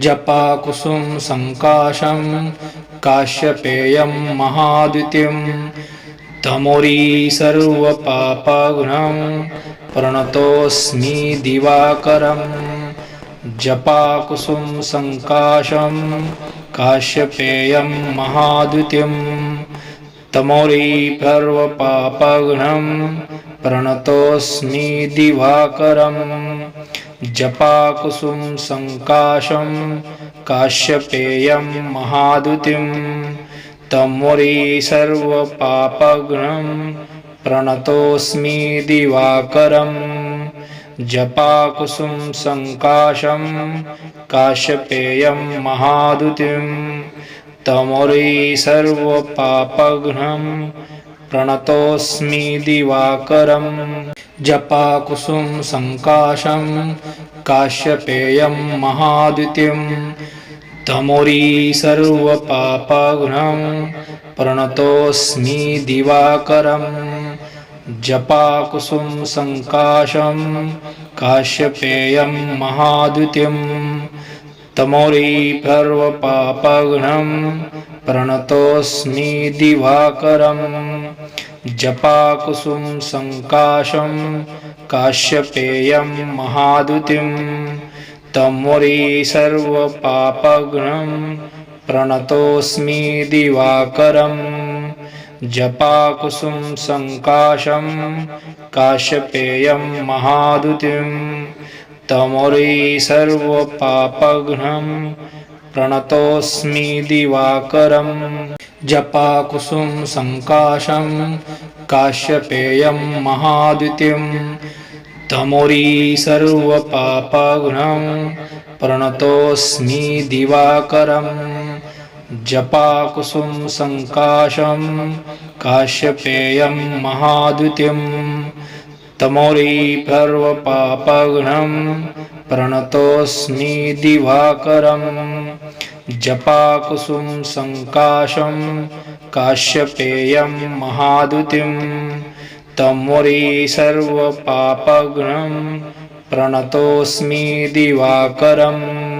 जपाकुसुम सङ्काशं काश्यपेयं महाद्युतिं तमोरी सर्वपापगुणं प्रणतोऽस्मि दिवाकरम् जपाकुसुम सङ्काशं काश्यपेयं महाद्युतिं तमोरी सर्वपापगुणं प्रणतोऽस्मि दिवाकरम् जपाकुसुम सङ्काशं काश्यपेयं महादुतिं तमोरी सर्वपापघ्नं प्रणतोऽस्मि दिवाकरम् जपाकुसुम सङ्काशं काश्यपेयं महादुतिं तमोरी सर्वपापघ्नं प्रणतोऽस्मि दिवाकरम्। जपाकुसुम सङ्काशं काश्यपेयं महाद्युतिं तमोरी सर्वपापगुणं प्रणतोऽस्मि दिवाकरं जपाकुसुम सङ्काशं काश्यपेयं महाद्युतिं तमोरी सर्वपापगुणं प्रणतोऽस्मि दिवाकरम्। जपाकुसुम सङ्काशं काश्यपेयं महादुतिं तमोरी सर्वपापघ्नं प्रणतोऽस्मि दिवाकरम्। जपाकुसुम सङ्काशं काश्यपेयं महादुतिं तमोरी सर्वपापघ्नं प्रणतोऽस्मि दिवाकरम् जपाकुसुम सङ्काशं काश्यपेयं महाद्युतिं तमोरी सर्वपापगुणं प्रणतोऽस्मि दिवाकरम् जपाकुसुम सङ्काशं काश्यपेयं महाद्युतिं तमोरी सर्वपापगुणं प्रणतोऽस्मि दिवाकरम्। जपाकुसुम सङ्काशं काश्यपेयं महादुतिं तमोरी सर्वपापघ्नं प्रणतोऽस्मि दिवाकरम्